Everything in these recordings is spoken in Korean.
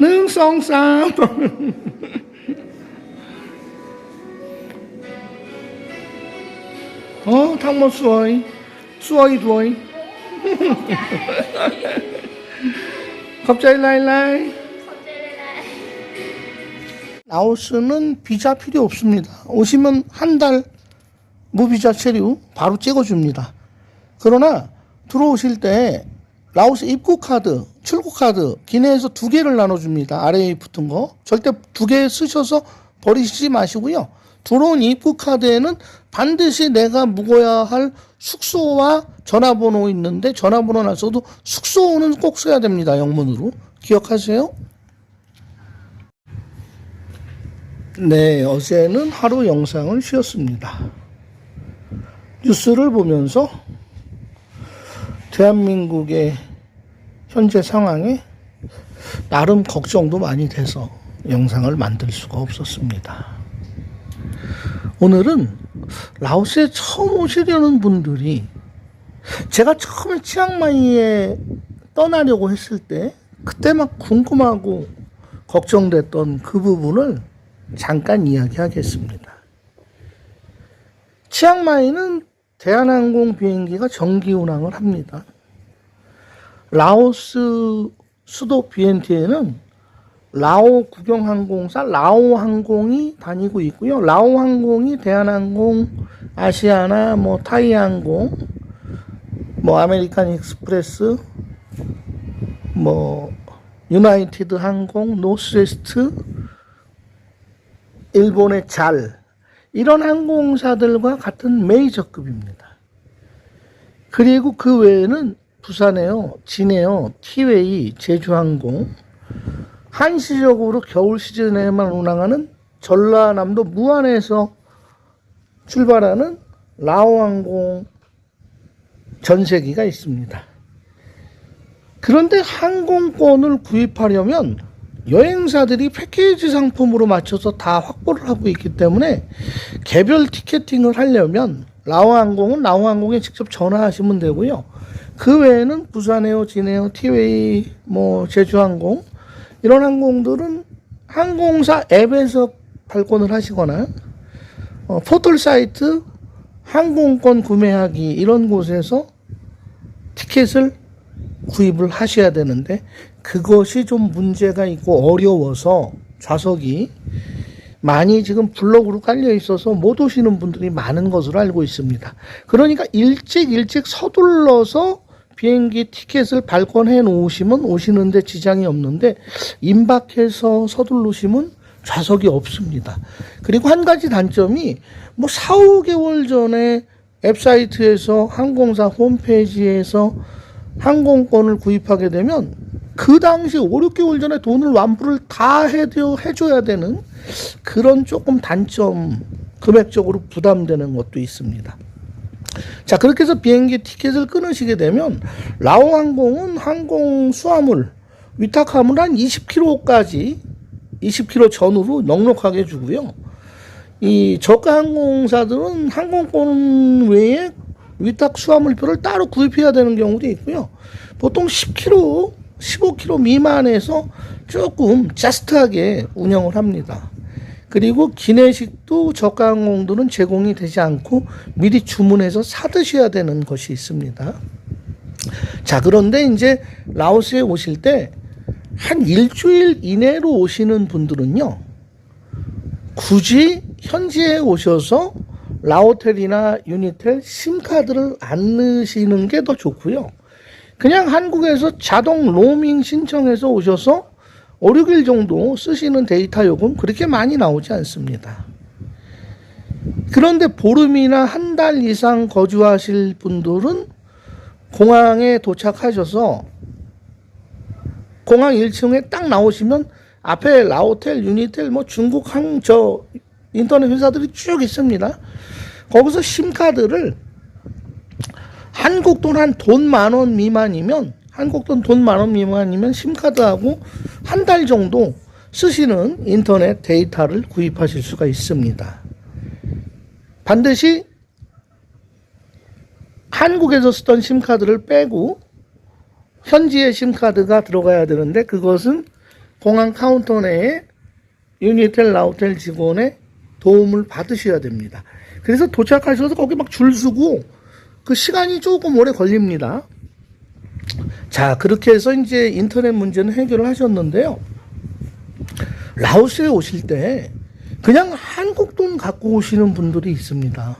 หนึ่งสองสามโอ้ทั้งหมดสวยสวยสวย ขอบใจหลายๆ 라오스는 비자 필요 없습니다. 오시면 한 달 무비자 체류 바로 찍어줍니다. 그러나 들어오실 때 라오스 입국 카드, 출국 카드 기내에서 두 개를 나눠줍니다. 아래에 붙은 거 절대 두 개 쓰셔서 버리시지 마시고요. 들어온 입국 카드에는 반드시 내가 묵어야 할 숙소와 전화번호 있는데 전화번호는 안 써도 숙소는 꼭 써야 됩니다. 영문으로 기억하세요. 네, 어제는 하루 영상을 쉬었습니다. 뉴스를 보면서 대한민국의 현재 상황에 나름 걱정도 많이 돼서 영상을 만들 수가 없었습니다. 오늘은 라오스에 처음 오시려는 분들이 제가 처음에 치앙마이에 떠나려고 했을 때 그때 막 궁금하고 걱정됐던 그 부분을 잠깐 이야기하겠습니다. 치앙마이는 대한항공 비행기가 정기 운항을 합니다. 라오스 수도 비엔티에는 라오 국영항공사 라오항공이 다니고 있고요. 라오항공이 대한항공, 아시아나, 뭐 타이항공, 뭐 아메리칸 익스프레스, 뭐 유나이티드 항공, 노스웨스트, 일본의 잘 이런 항공사들과 같은 메이저급입니다. 그리고 그 외에는 부산에요, 진에요, 티웨이, 제주항공, 한시적으로 겨울 시즌에만 운항하는 전라남도 무안에서 출발하는 라오항공 전세기가 있습니다. 그런데 항공권을 구입하려면 여행사들이 패키지 상품으로 맞춰서 다 확보를 하고 있기 때문에 개별 티켓팅을 하려면 라오항공은 라오항공에 직접 전화하시면 되고요. 그 외에는 부산에어, 진에어, 티웨이, 뭐 제주항공 이런 항공들은 항공사 앱에서 발권을 하시거나 어, 포털 사이트 항공권 구매하기 이런 곳에서 티켓을 구입을 하셔야 되는데 그것이 좀 문제가 있고 어려워서 좌석이 많이 지금 블록으로 깔려 있어서 못 오시는 분들이 많은 것으로 알고 있습니다. 그러니까 일찍 일찍 서둘러서 비행기 티켓을 발권해 놓으시면 오시는데 지장이 없는데 임박해서 서둘르시면 좌석이 없습니다. 그리고 한 가지 단점이 뭐 4, 5개월 전에 앱사이트에서 항공사 홈페이지에서 항공권을 구입하게 되면 그 당시 5, 6개월 전에 돈을 완부를 다 해도 해줘야 되는 그런 조금 단점 금액적으로 부담되는 것도 있습니다. 자 그렇게 해서 비행기 티켓을 끊으시게 되면 라오 항공은 항공 수화물 위탁함을 한 20km까지 20km 전후로 넉넉하게 주고요. 이 저가 항공사들은 항공권 외에 위탁 수화물표를 따로 구입해야 되는 경우도 있고요. 보통 10km, 15km 미만에서 조금 자스트하게 운영을 합니다. 그리고 기내식도 저가 항공들은 제공이 되지 않고 미리 주문해서 사드셔야 되는 것이 있습니다. 자, 그런데 이제 라오스에 오실 때 한 일주일 이내로 오시는 분들은요, 굳이 현지에 오셔서 라오텔이나 유니텔 심카드를 안 넣으시는 게 더 좋고요. 그냥 한국에서 자동 로밍 신청해서 오셔서 5, 6일 정도 쓰시는 데이터 요금 그렇게 많이 나오지 않습니다. 그런데 보름이나 한 달 이상 거주하실 분들은 공항에 도착하셔서 공항 1층에 딱 나오시면 앞에 라오텔, 유니텔, 뭐 중국 항, 저 인터넷 회사들이 쭉 있습니다. 거기서 심카드를 한국 돈 한 돈 만 원 미만이면 한국 돈 돈 만 원 미만이면 심카드하고 한 달 정도 쓰시는 인터넷 데이터를 구입하실 수가 있습니다. 반드시 한국에서 쓰던 심카드를 빼고 현지의 심카드가 들어가야 되는데 그것은 공항 카운터 내에 유니텔 라우텔 직원의 도움을 받으셔야 됩니다. 그래서 도착하셔서 거기 막 줄 서고 그 시간이 조금 오래 걸립니다. 자, 그렇게 해서 이제 인터넷 문제는 해결을 하셨는데요. 라오스에 오실 때 그냥 한국 돈 갖고 오시는 분들이 있습니다.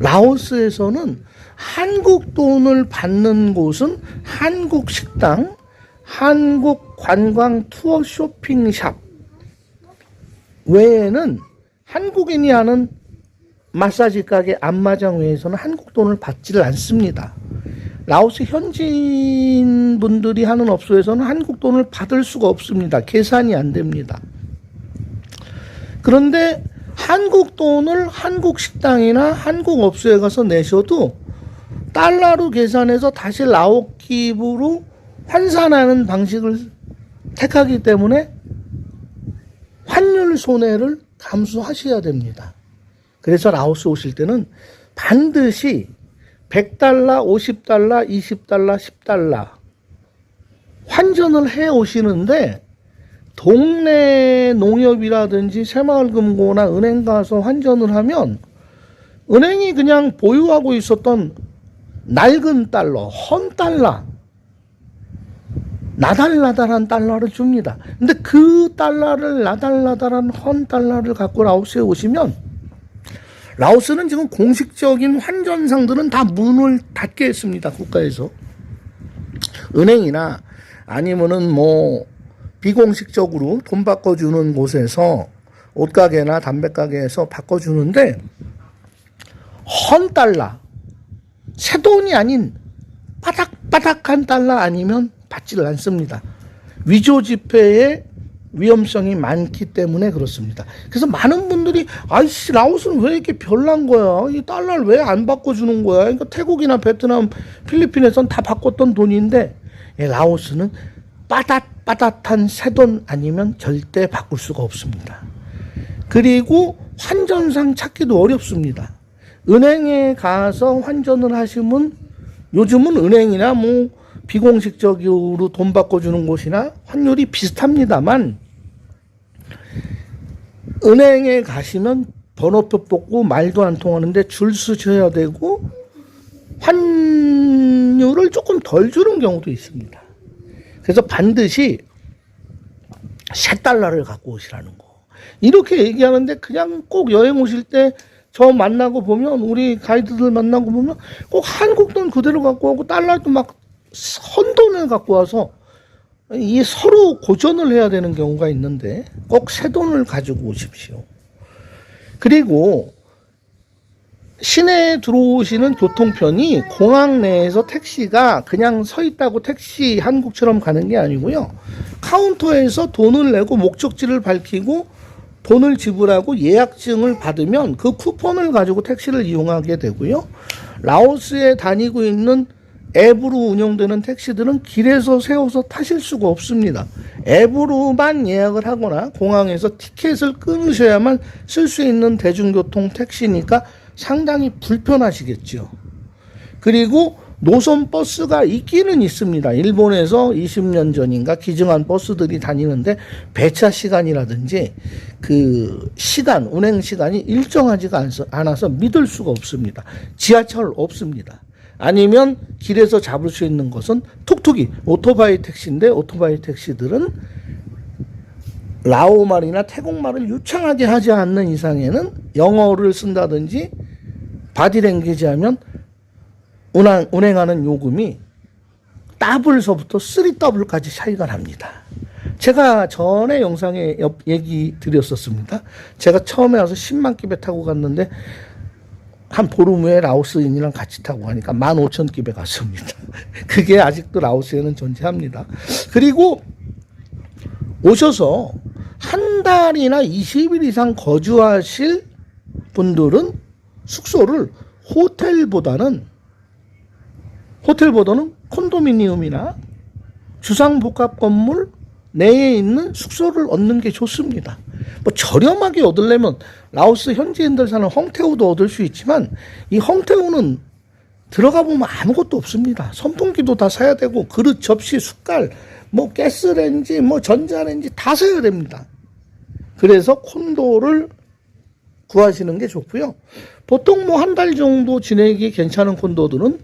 라오스에서는 한국 돈을 받는 곳은 한국 식당, 한국 관광 투어 쇼핑샵 외에는 한국인이 하는 마사지 가게 안마장 외에서는 한국 돈을 받지를 않습니다. 라오스 현지인 분들이 하는 업소에서는 한국 돈을 받을 수가 없습니다. 계산이 안 됩니다. 그런데 한국 돈을 한국 식당이나 한국 업소에 가서 내셔도 달러로 계산해서 다시 라오킵으로 환산하는 방식을 택하기 때문에 환율 손해를 감수하셔야 됩니다. 그래서 라오스 오실 때는 반드시 100달러, 50달러, 20달러, 10달러 환전을 해 오시는데 동네 농협이라든지 새마을금고나 은행 가서 환전을 하면 은행이 그냥 보유하고 있었던 낡은 달러, 헌 달러, 나달나달한 달러를 줍니다. 근데 그 달러를 나달나달한 헌 달러를 갖고 라오스에 오시면 라오스는 지금 공식적인 환전상들은 다 문을 닫게 했습니다. 국가에서. 은행이나 아니면은 뭐 비공식적으로 돈 바꿔주는 곳에서 옷가게나 담배가게에서 바꿔주는데 헌 달러, 새 돈이 아닌 바닥바닥한 달러 아니면 받지를 않습니다. 위조 지폐의 위험성이 많기 때문에 그렇습니다. 그래서 많은 분들이 아이씨 라오스는 왜 이렇게 별난 거야? 이 달러를 왜 안 바꿔주는 거야? 그러니까 태국이나 베트남, 필리핀에선 다 바꿨던 돈인데 예, 라오스는 빠닷빠닷한 새돈 아니면 절대 바꿀 수가 없습니다. 그리고 환전상 찾기도 어렵습니다. 은행에 가서 환전을 하시면 요즘은 은행이나 뭐 비공식적으로 돈 바꿔주는 곳이나 환율이 비슷합니다만 은행에 가시면 번호표 뽑고 말도 안 통하는데 줄 서셔야 되고 환율을 조금 덜 주는 경우도 있습니다. 그래서 반드시 새 달러를 갖고 오시라는 거. 이렇게 얘기하는데 그냥 꼭 여행 오실 때 저 만나고 보면 우리 가이드들 만나고 보면 꼭 한국 돈 그대로 갖고 오고 달러 도 막 헌돈을 갖고 와서 이 서로 고전을 해야 되는 경우가 있는데 꼭 새 돈을 가지고 오십시오. 그리고 시내에 들어오시는 교통편이 공항 내에서 택시가 그냥 서 있다고 택시 한국처럼 가는 게 아니고요. 카운터에서 돈을 내고 목적지를 밝히고 돈을 지불하고 예약증을 받으면 그 쿠폰을 가지고 택시를 이용하게 되고요. 라오스에 다니고 있는 앱으로 운영되는 택시들은 길에서 세워서 타실 수가 없습니다. 앱으로만 예약을 하거나 공항에서 티켓을 끊으셔야만 쓸 수 있는 대중교통 택시니까 상당히 불편하시겠죠. 그리고 노선 버스가 있기는 있습니다. 일본에서 20년 전인가 기증한 버스들이 다니는데 배차 시간이라든지 그 시간, 운행 시간이 일정하지가 않아서 믿을 수가 없습니다. 지하철 없습니다. 아니면 길에서 잡을 수 있는 것은 툭툭이 오토바이 택시인데 오토바이 택시들은 라오말이나 태국말을 유창하게 하지 않는 이상에는 영어를 쓴다든지 바디랭귀지 하면 운행, 운행하는 요금이 더블서부터 3더블까지 차이가 납니다. 제가 전에 영상에 옆 얘기 드렸었습니다. 제가 처음에 와서 10만 끼배 타고 갔는데 한 보름 후에 라오스인이랑 같이 타고 가니까 15,000끼배 갔습니다. 그게 아직도 라오스에는 존재합니다. 그리고 오셔서 한 달이나 20일 이상 거주하실 분들은 숙소를 호텔보다는 호텔보다는 콘도미니움이나 주상복합 건물 내에 있는 숙소를 얻는 게 좋습니다. 뭐 저렴하게 얻으려면 라오스 현지인들 사는 홍태우도 얻을 수 있지만 이 홍태우는 들어가 보면 아무것도 없습니다. 선풍기도 다 사야 되고 그릇, 접시, 숟갈 뭐 가스레인지, 뭐 전자레인지 다 써야 됩니다. 그래서 콘도를 구하시는 게 좋고요. 보통 뭐 한 달 정도 지내기 괜찮은 콘도들은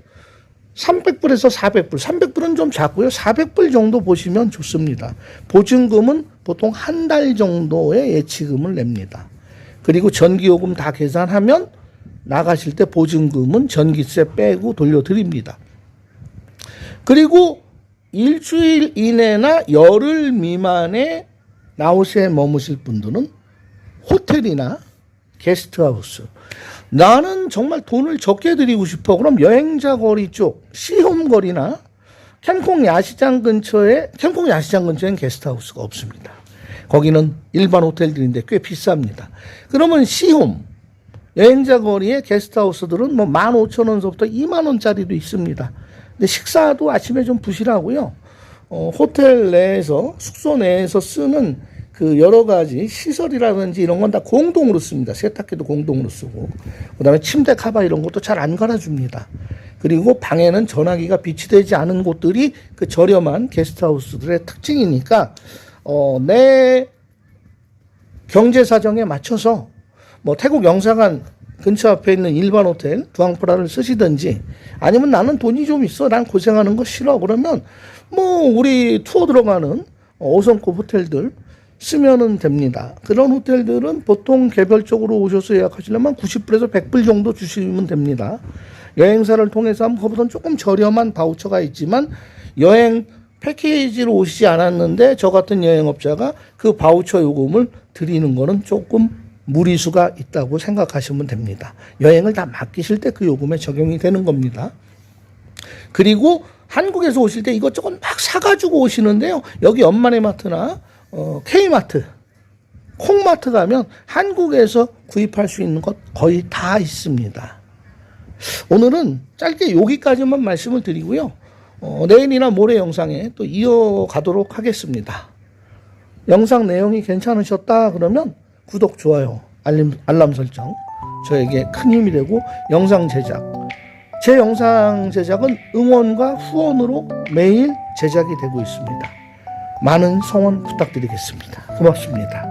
300불에서 400불, 300불은 좀 작고요. 400불 정도 보시면 좋습니다. 보증금은 보통 한 달 정도의 예치금을 냅니다. 그리고 전기요금 다 계산하면 나가실 때 보증금은 전기세 빼고 돌려드립니다. 그리고 일주일 이내나 열흘 미만의 나우스에 머무실 분들은 호텔이나 게스트하우스. 나는 정말 돈을 적게 드리고 싶어. 그럼 여행자 거리 쪽, 시홈 거리나 캠콩 야시장 근처에, 캠콩 야시장 근처엔 게스트하우스가 없습니다. 거기는 일반 호텔들인데 꽤 비쌉니다. 그러면 시홈, 여행자 거리의 게스트하우스들은 뭐 15,000원서부터 2만원짜리도 있습니다. 근데 식사도 아침에 좀 부실하고요. 어, 호텔 내에서, 숙소 내에서 쓰는 그 여러 가지 시설이라든지 이런 건 다 공동으로 씁니다. 세탁기도 공동으로 쓰고. 그 다음에 침대 카바 이런 것도 잘 안 갈아줍니다. 그리고 방에는 전화기가 비치되지 않은 곳들이 그 저렴한 게스트하우스들의 특징이니까, 어, 내 경제 사정에 맞춰서 뭐 태국 영사관 근처 앞에 있는 일반 호텔 두앙프라를 쓰시든지 아니면 나는 돈이 좀 있어 난 고생하는 거 싫어 그러면 뭐 우리 투어 들어가는 5성급 호텔들 쓰면은 됩니다. 그런 호텔들은 보통 개별적으로 오셔서 예약하시려면 90불에서 100불 정도 주시면 됩니다. 여행사를 통해서 하면 그보다는 조금 저렴한 바우처가 있지만 여행 패키지로 오시지 않았는데 저 같은 여행업자가 그 바우처 요금을 드리는 거는 조금 무리수가 있다고 생각하시면 됩니다. 여행을 다 맡기실 때 그 요금에 적용이 되는 겁니다. 그리고 한국에서 오실 때 이것저것 막 사가지고 오시는데요. 여기 엄마네 마트나 어, K마트, 콩마트 가면 한국에서 구입할 수 있는 것 거의 다 있습니다. 오늘은 짧게 여기까지만 말씀을 드리고요. 어, 내일이나 모레 영상에 또 이어가도록 하겠습니다. 영상 내용이 괜찮으셨다 그러면 구독, 좋아요, 알림, 알람 설정 저에게 큰 힘이 되고 영상 제작 제 영상 제작은 응원과 후원으로 매일 제작이 되고 있습니다. 많은 성원 부탁드리겠습니다. 고맙습니다.